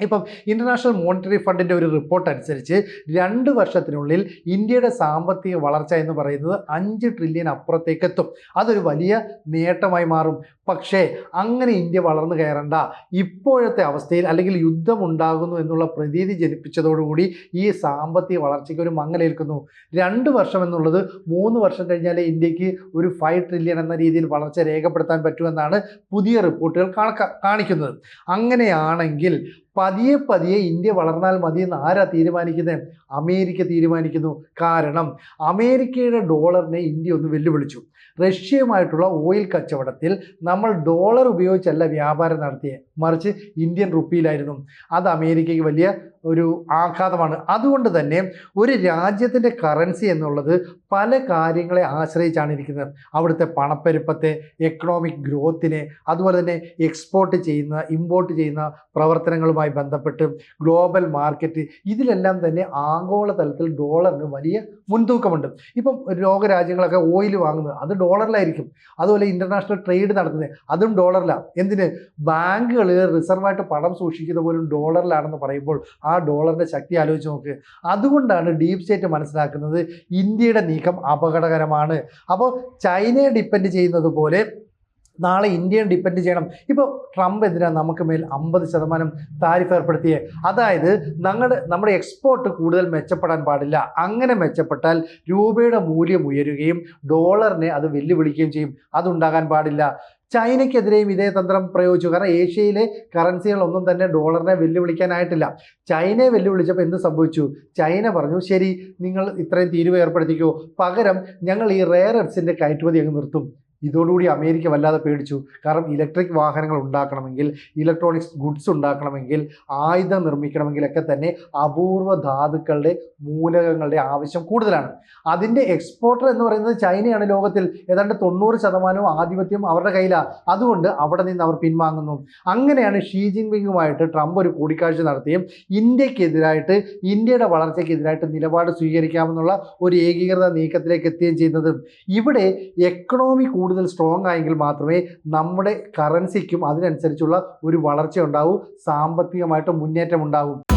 ഇപ്പം international monetary ഫണ്ടിന്റെ ഒരു റിപ്പോർട്ട് അനുസരിച്ച് രണ്ട് വർഷത്തിനുള്ളിൽ ഇന്ത്യയുടെ സാമ്പത്തിക വളർച്ച എന്ന് പറയുന്നത് അഞ്ച് ട്രില്യൺ അപ്പുറത്തേക്ക് എത്തും അതൊരു വലിയ നേട്ടമായി മാറും. പക്ഷേ അങ്ങനെ ഇന്ത്യ വളർന്നു കയറണ്ട. ഇപ്പോഴത്തെ അവസ്ഥയിൽ അല്ലെങ്കിൽ യുദ്ധം ഉണ്ടാകുന്നു എന്നുള്ള പ്രതീതി ജനിപ്പിച്ചതോടുകൂടി ഈ സാമ്പത്തിക വളർച്ചയ്ക്ക് ഒരു മങ്ങലേൽക്കുന്നു. രണ്ട് വർഷം എന്നുള്ളത് മൂന്ന് വർഷം കഴിഞ്ഞാലേ ഇന്ത്യയ്ക്ക് ഒരു ഫൈവ് ട്രില്യൺ എന്ന രീതിയിൽ വളർച്ച രേഖപ്പെടുത്താൻ പറ്റുമെന്നാണ് പുതിയ റിപ്പോർട്ടുകൾ കണക്ക കാണിക്കുന്നത്. അങ്ങനെയാണെങ്കിൽ പതിയെ പതിയെ ഇന്ത്യ വളർന്നാൽ മതി എന്ന് ആരാ തീരുമാനിക്കുന്നത് അമേരിക്ക തീരുമാനിക്കുന്നു. കാരണം അമേരിക്കയുടെ ഡോളറിനെ ഇന്ത്യ ഒന്ന് വെല്ലുവിളിച്ചു. റഷ്യയുമായിട്ടുള്ള ഓയിൽ കച്ചവടത്തിൽ നമ്മൾ ഡോളർ ഉപയോഗിച്ചല്ല വ്യാപാരം നടത്തിയത് മറിച്ച് ഇന്ത്യൻ റുപ്പിയിലായിരുന്നു അത് അമേരിക്കയ്ക്ക് വലിയ ഒരു ആഘാതമാണ്. അതുകൊണ്ട് തന്നെ ഒരു രാജ്യത്തിന്റെ കറൻസി എന്നുള്ളത് പല കാര്യങ്ങളെ ആശ്രയിച്ചാണ് ഇരിക്കുന്നത്. അവിടുത്തെ പണപ്പെരുപ്പത്തെ എക്കണോമിക് ഗ്രോത്തിനെ അതുപോലെ തന്നെ എക്സ്പോർട്ട് ചെയ്യുന്ന ഇമ്പോർട്ട് ചെയ്യുന്ന പ്രവർത്തനങ്ങളുമായി ബന്ധപ്പെട്ട് ഗ്ലോബൽ മാർക്കറ്റ് ഇതിലെല്ലാം തന്നെ ആഗോള തലത്തിൽ ഡോളറിന് വലിയ മുൻതൂക്കമുണ്ട്. ഇപ്പം ലോകരാജ്യങ്ങളൊക്കെ ഓയിൽ വാങ്ങുന്നത് അത് ഡോളറിലായിരിക്കും. അതുപോലെ ഇന്റർനാഷണൽ ട്രേഡ് നടത്തുന്നത് അതും ഡോളറിലാണ് എന്തിന്? ബാങ്കുകൾ റിസർവായിട്ട് പണം സൂക്ഷിക്കുന്ന പോലും ഡോളറിലാണെന്ന് പറയുമ്പോൾ ആ ഡോളറിന്റെ ശക്തി ആലോചിച്ച് നോക്ക്. അതുകൊണ്ടാണ് ഡീപ് സ്റ്റേറ്റ് മനസ്സിലാക്കുന്നത് ഇന്ത്യയുടെ നീക്കം അപകടകരമാണ്. അപ്പോൾ ചൈനയെ ഡിപ്പെൻഡ് ചെയ്യുന്നത് പോലെ നാളെ ഇന്ത്യയെ ഡിപ്പെൻഡ് ചെയ്യണം. ഇപ്പോൾ ട്രംപ് എന്തിനാണ് നമുക്ക് മേൽ അമ്പത് ശതമാനം താരിഫ് ഏർപ്പെടുത്തിയേ. അതായത് ഞങ്ങളുടെ നമ്മുടെ എക്സ്പോർട്ട് കൂടുതൽ മെച്ചപ്പെടാൻ പാടില്ല. അങ്ങനെ മെച്ചപ്പെട്ടാൽ രൂപയുടെ മൂല്യം ഉയരുകയും ഡോളറിനെ അത് വെല്ലുവിളിക്കുകയും ചെയ്യും. അതുണ്ടാകാൻ പാടില്ല. ചൈനയ്ക്കെതിരെയും ഇതേ തന്ത്രം പ്രയോഗിച്ചു. കാരണം ഏഷ്യയിലെ കറൻസികളൊന്നും തന്നെ ഡോളറിനെ വെല്ലുവിളിക്കാനായിട്ടില്ല. ചൈനയെ വെല്ലുവിളിച്ചപ്പോൾ എന്ത് സംഭവിച്ചു? ചൈന പറഞ്ഞു ശരി നിങ്ങൾ ഇത്രയും തീരുവ ഏർപ്പെടുത്തിക്കോ. പകരം ഞങ്ങൾ ഈ റെയർ എർട്സിന്റെ കയറ്റുമതി അങ്ങ് നിർത്തും. ഇതോടുകൂടി അമേരിക്ക വല്ലാതെ പേടിച്ചു. കാരണം ഇലക്ട്രിക് വാഹനങ്ങൾ ഉണ്ടാക്കണമെങ്കിൽ ഇലക്ട്രോണിക്സ് ഗുഡ്സ് ഉണ്ടാക്കണമെങ്കിൽ ആയുധം നിർമ്മിക്കണമെങ്കിലൊക്കെ തന്നെ അപൂർവ ധാതുക്കളുടെ മൂലകങ്ങളുടെ ആവശ്യം കൂടുതലാണ്. അതിന്റെ എക്സ്പോർട്ടർ എന്ന് പറയുന്നത് ചൈനയാണ് ലോകത്തിൽ. ഏതാണ്ട് തൊണ്ണൂറ് ശതമാനവും ആധിപത്യം അവരുടെ കയ്യിലാണ് അതുകൊണ്ട് അവിടെ നിന്ന് അവർ പിൻവാങ്ങുന്നു. അങ്ങനെയാണ് ഷീ ജിൻപിങ്ങുമായിട്ട് ട്രംപ് ഒരു കൂടിക്കാഴ്ച നടത്തുകയും ഇന്ത്യക്കെതിരായിട്ട് ഇന്ത്യയുടെ വളർച്ചയ്ക്കെതിരായിട്ട് നിലപാട് സ്വീകരിക്കാമെന്നുള്ള ഒരു ഏകീകൃത നീക്കത്തിലേക്ക് എത്തുകയും ചെയ്യുന്നത്. ഇവിടെ എക്കണോമി കൂടുതൽ സ്ട്രോങ് ആയെങ്കിൽ മാത്രമേ നമ്മുടെ കറൻസിക്കും അതിനനുസരിച്ചുള്ള ഒരു വളർച്ച ഉണ്ടാവൂ സാമ്പത്തികമായിട്ട് മുന്നേറ്റം ഉണ്ടാവും